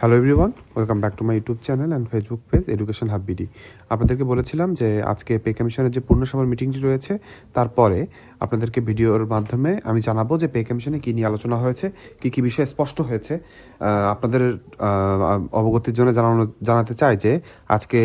Hello everyone welcome back to my YouTube channel and Facebook page education hub BD আপনাদেরকে বলেছিলাম যে আজকে pay কমিশনের যে পূর্ণসভার মিটিংটি রয়েছে, তারপরে আপনাদেরকে ভিডিওর মাধ্যমে আমি জানাব যে পে কমিশনে কী নিয়ে আলোচনা হয়েছে, কী কী বিষয়ে স্পষ্ট হয়েছে। আপনাদের অবগতির জন্য জানানো, জানাতে চাই যে আজকে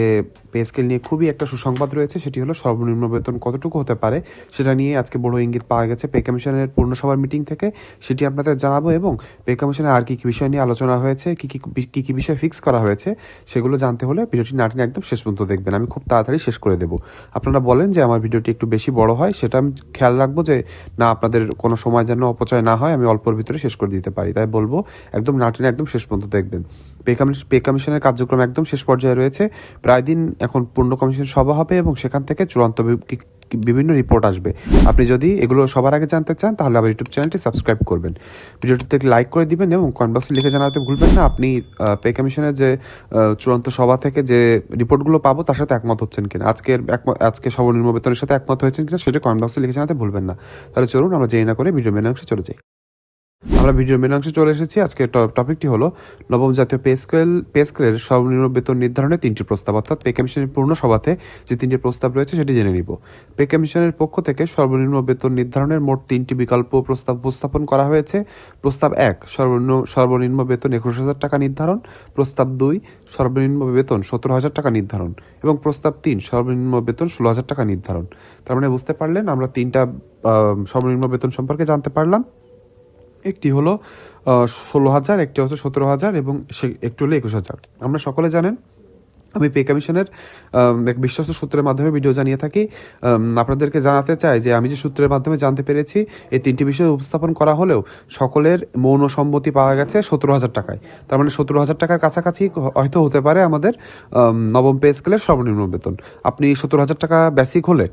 পে স্কেল নিয়ে খুবই একটা সুসংবাদ রয়েছে, সেটি হলো সর্বনিম্ন বেতন কতটুকু হতে পারে, সেটা নিয়ে আজকে বড় ইঙ্গিত পাওয়া গেছে পে কমিশনের পূর্ণসভার মিটিং থেকে, সেটি আপনাদের জানাব এবং পে কমিশনে আর কী কী বিষয় নিয়ে আলোচনা হয়েছে, কী কী কী কী বিষয় ফিক্স করা হয়েছে, সেগুলো জানতে হলে ভিডিওটি নাটিনে একদম শেষ পর্যন্ত দেখবেন। আমি খুব তাড়াতাড়ি শেষ করে দেবো। আপনারা বলেন যে আমার ভিডিওটি একটু বেশি বড় হয়, সেটা আমি খেয়াল রাখব যে না আপনাদের কোনো সময় যেন অপচয় না হয়, আমি অল্পর ভিতরে শেষ করে দিতে পারি। তাই বলব, একদম নাটিনে একদম শেষ পর্যন্ত দেখবেন। পে কমিশন কমিশনের কার্যক্রম একদম শেষ পর্যায়ে রয়েছে। প্রায় দিন এখন পূর্ণ কমিশন সভা হবে এবং সেখান থেকে চূড়ান্ত বিভিন্ন রিপোর্ট আসবে। আপনি যদি এগুলো সবার আগে জানতে চান, তাহলে আমার ইউটিউব চ্যানেলটি সাবস্ক্রাইব করবেন। ভিডিওটিতে লাইক করে দিবেন এবং কমেন্ট বক্সে লিখে জানাতে ভুলবেন না। আপনি পে কমিশনের যে চূড়ান্ত সভা থেকে যে রিপোর্টগুলো পাবো, তার সাথে একমত হচ্ছেন কিনা। আজকের আজকে সর্বনিম্ন বেতনের সাথে একমত হয়েছেন কিনা, সেটা কমেন্ট বক্সে লিখে জানাতে ভুলবেন না। তাহলে চলুন, আমরা জেনে না করে ভিডিও মেনে অংশে চলে যাই। আমরা ভিডিওর মেন অংশে চলে এসেছি। আজকে টপিকটি হলো নবম জাতীয় পে স্কেল পে স্কেলের সর্বনিম্ন বেতন নির্ধারণে তিনটি প্রস্তাব। অর্থাৎ পে কমিশনের পূর্ণ সভাতে যে তিনটি প্রস্তাব রয়েছে সেটি জেনে নিব। পে কমিশনের পক্ষ থেকে সর্বনিম্ন বেতন নির্ধারণের মোট তিনটি বিকল্প প্রস্তাব উপস্থাপন করা হয়েছে। প্রস্তাব এক, সর্বনিম্ন সর্বনিম্ন বেতন একুশ হাজার টাকা নির্ধারণ। প্রস্তাব দুই, সর্বনিম্ন বেতন সত্তর হাজার টাকা নির্ধারণ। এবং প্রস্তাব তিন, সর্বনিম্ন বেতন ষোলো হাজার টাকা নির্ধারণ। তার মানে বুঝতে পারলেন, আমরা তিনটা সর্বনিম্ন বেতন সম্পর্কে জানতে পারলাম। একটি হলো ষোলো হাজার, একটি হচ্ছে সতেরো হাজার এবং সে, একটু হলে একুশ হাজার। আমরা সকলে জানেন আমি পে কমিশনের এক বিশ্বস্ত সূত্রের মাধ্যমে ভিডিও জানিয়ে থাকি। আপনাদেরকে জানাতে চাই যে আমি যে সূত্রের মাধ্যমে জানতে পেরেছি, এই তিনটি বিষয় উপস্থাপন করা হলেও সকলের মৌন সম্মতি পাওয়া গেছে সতেরো হাজার টাকায়। তার মানে সতেরো হাজার টাকার কাছাকাছি হয়তো হতে পারে আমাদের নবম পে স্কেলের সর্বনিম্ন বেতন। আপনি সত্তর হাজার টাকা বেসিক হলে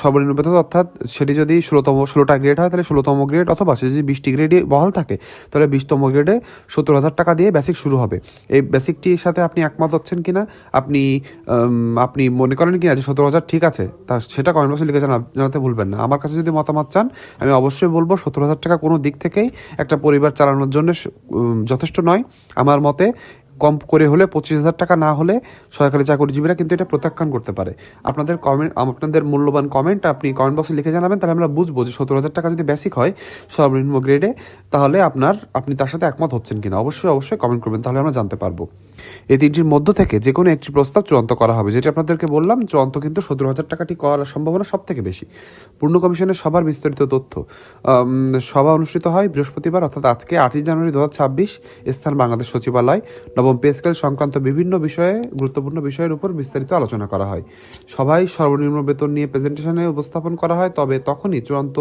সর্বনিম্ন বেতন অর্থাৎ সেটি যদি ষোলোতম, ষোলোটা গ্রেড হয় তাহলে ষোলোতম গ্রেড অথবা সে যদি বিশটি গ্রেডে বহাল থাকে, তাহলে বিশতম গ্রেডে সত্তর হাজার টাকা দিয়ে বেসিক শুরু হবে। এই বেসিকটির সাথে আপনি একমত হচ্ছেন কিনা আপনি আপনি মনে করেন কি না যে সত্তর হাজার ঠিক আছে, তা সেটা কমেন্ট বক্সে লিখে জানা- জানাতে ভুলবেন না। আমার কাছে যদি মতামত চান, আমি অবশ্যই বলব সত্তর হাজার টাকা কোনো দিক থেকেই একটা পরিবার চালানোর জন্য যথেষ্ট নয়। আমার মতে কম করে হলে পঁচিশ হাজার টাকা না হলে সরকারি চাকরিজীবীরা কিন্তু এটা প্রত্যাখ্যান করতে পারে। আপনাদের কমেন্ট আপনাদের মূল্যবান কমেন্ট আপনি কমেন্ট বক্সে লিখে জানাবেন, তাহলে আমরা বুঝব যে সত্তর হাজার টাকা যদি বেসিক হয় সর্বনিম্ন গ্রেডে তাহলে আপনার আপনি তার সাথে একমত হচ্ছেন কিনা। অবশ্যই অবশ্যই কমেন্ট করবেন, তাহলে আমরা জানতে পারব। এই তিনটির মধ্য থেকে যে কোনো একটি প্রস্তাব চূড়ান্ত করা হবে, যেটি আপনাদেরকে বললাম, চূড়ান্ত কিন্তু সত্তর হাজার টাকাটি করার সম্ভাবনা সব থেকে বেশি। পূর্ণ কমিশনের সবার বিস্তারিত তথ্য সভা অনুষ্ঠিত হয় বৃহস্পতিবার, অর্থাৎ আজকে আটই জানুয়ারি দু ছাব্বিশ, স্থান বাংলাদেশ সচিবালয়। নবম পে স্কেল সংক্রান্ত বিভিন্ন বিষয়ে, গুরুত্বপূর্ণ বিষয়ের উপর বিস্তারিত আলোচনা করা হয়। সভায় সর্বনিম্ন বেতন নিয়ে প্রেজেন্টেশনে উপস্থাপন করা হয়, তবে তখনই চূড়ান্ত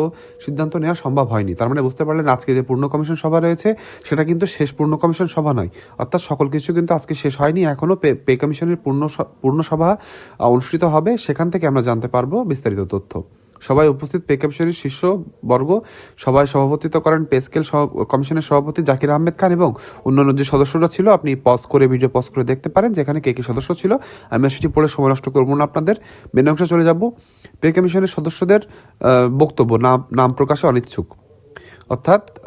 সিদ্ধান্ত নেওয়া সম্ভব হয়নি। তার মানে বুঝতে পারলেন, আজকে যে পূর্ণ কমিশন সভা রয়েছে, সেটা কিন্তু শেষ পূর্ণ কমিশন সভা নয়, অর্থাৎ সকল কিছু কিন্তু আজকে শেষ হয়নি, এখনও পে কমিশনের পূর্ণ স- পূর্ণ সভা অনুষ্ঠিত হবে। সেখান থেকে আমরা জানতে পারব বিস্তারিত তথ্য। সবাই উপস্থিত, পে কমিশনের শীর্ষ বর্গ সবাই সভাপতিত্ব করেন পেস্কেল কমিশনের সভাপতি জাকির আহমেদ খান এবং অন্যান্য যে সদস্যরা ছিল, আপনি পজ করে, ভিডিও পজ করে দেখতে পারেন, যেখানে কে কে সদস্য ছিল। আমি সেটি পড়ে সময় নষ্ট করব না আপনাদের। মেন অংশে চলে যাব। পে কমিশনের সদস্যদের বক্তব্য, নাম নাম প্রকাশে অনিচ্ছুক। অর্থাৎ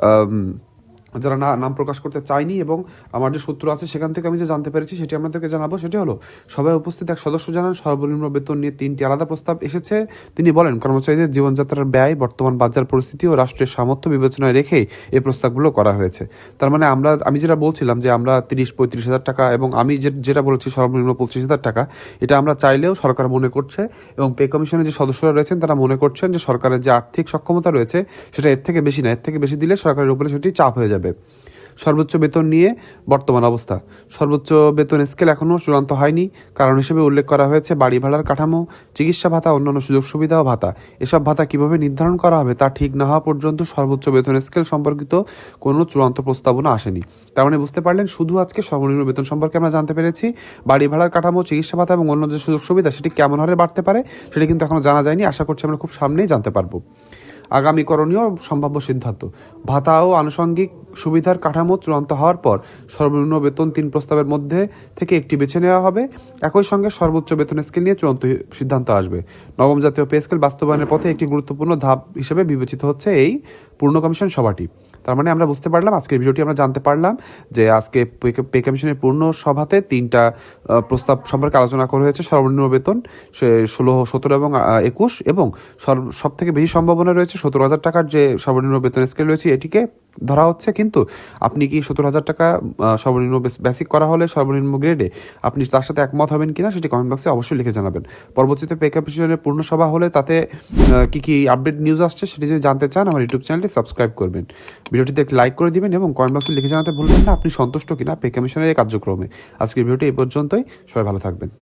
যারা না নাম প্রকাশ করতে চায়নি এবং আমার যে সূত্র আছে সেখান থেকে আমি যে জানতে পেরেছি সেটি আপনাদেরকে জানাব, সেটি হলো সবাই উপস্থিত, এক সদস্য জানান, সর্বনিম্ন বেতন নিয়ে তিনটি আলাদা প্রস্তাব এসেছে। তিনি বলেন, কর্মচারীদের জীবনযাত্রার ব্যয়, বর্তমান বাজার পরিস্থিতি ও রাষ্ট্রের সামর্থ্য বিবেচনায় রেখেই এই প্রস্তাবগুলো করা হয়েছে। তার মানে আমরা, আমি যেটা বলছিলাম যে আমরা তিরিশ, পঁয়ত্রিশ হাজার টাকা এবং আমি যেটা বলেছি সর্বনিম্ন পঁচিশ হাজার টাকা, এটা আমরা চাইলেও সরকার মনে করছে এবং পে কমিশনের যে সদস্যরা রয়েছেন তারা মনে করছেন যে সরকারের যে আর্থিক সক্ষমতা রয়েছে, সেটা এর থেকে বেশি না, এর থেকে বেশি দিলে সরকারের উপরে সেটি চাপ হয়ে যাবে। সর্বোচ্চ বেতন নিয়ে বর্তমান অবস্থা। সর্বোচ্চ বেতন স্কেল এখনও চূড়ান্ত হয়নি। কারণ হিসেবে উল্লেখ করা হয়েছে বাড়ি ভাড়ার কাঠামো, চিকিৎসা ভাতা, অন্যান্য সুযোগ সুবিধা ও ভাতা। এসব ভাতা কীভাবে নির্ধারণ করা হবে তা ঠিক না হওয়া পর্যন্ত সর্বোচ্চ বেতন স্কেল সম্পর্কিত কোনো চূড়ান্ত প্রস্তাবনা আসেনি। তার মানে বুঝতে পারলেন, শুধু আজকে সর্বনিম্ন বেতন সম্পর্কে আমরা জানতে পেরেছি। বাড়ি ভাড়ার কাঠামো, চিকিৎসা ভাতা এবং অন্য যে সুযোগ সুবিধা, সেটি কেমন হারে বাড়তে পারে, সেটি কিন্তু এখনও জানা যায়নি। আশা করছি আমরা খুব সামনেই জানতে পারব। আগামী করণীয় সম্ভাব্য সিদ্ধান্ত। ভাতা ও আনুষঙ্গিক সুবিধার কাঠামো চূড়ান্ত হওয়ার পর সর্বনিম্ন বেতন তিন প্রস্তাবের মধ্যে থেকে একটি বেছে নেওয়া হবে। একই সঙ্গে সর্বোচ্চ বেতন স্কেল নিয়ে চূড়ান্ত সিদ্ধান্ত আসবে। নবম জাতীয় পে স্কেল বাস্তবায়নের পথে একটি গুরুত্বপূর্ণ ধাপ হিসেবে বিবেচিত হচ্ছে এই পূর্ণ কমিশন সভাটি। তার মানে আমরা বুঝতে পারলাম, আজকের ভিডিওটি আমরা জানতে পারলাম যে আজকে পে- কমিশনের পূর্ণ সভাতে তিনটা প্রস্তাব সম্পর্কে আলোচনা করা হয়েছে, সর্বনিম্ন বেতন সে ষোলো, সতেরো এবং একুশ এবং সব থেকে বেশি সম্ভাবনা রয়েছে সতেরো হাজার টাকার যে সর্বনিম্ন বেতন স্কেল রয়েছে এটিকে ধরা হচ্ছে, কিন্তু আপনি কি সত্তর হাজার টাকা সর্বনিম্ন বেসিক করা হলে সর্বনিম্ন গ্রেডে আপনি তার সাথে একমত হবেন কিনা সেটি কমেন্ট বক্সে অবশ্যই লিখে জানাবেন। পরবর্তীতে পে কমিশনের পূর্ণ সভা হলে তাতে কি কি আপডেট নিউজ আসছে সেটি যদি জানতে চান, আমার ইউটিউব চ্যানেলটি সাবস্ক্রাইব করবেন। ভিডিওটিতে একটি লাইক করে দিবেন এবং কমেন্ট বক্সে লিখে জানাতে ভুলবেন না, আপনি সন্তুষ্ট কিনা পে কমিশনের এই কার্যক্রমে। আজকের ভিডিওটি এই পর্যন্তই, সবাই ভালো থাকবেন।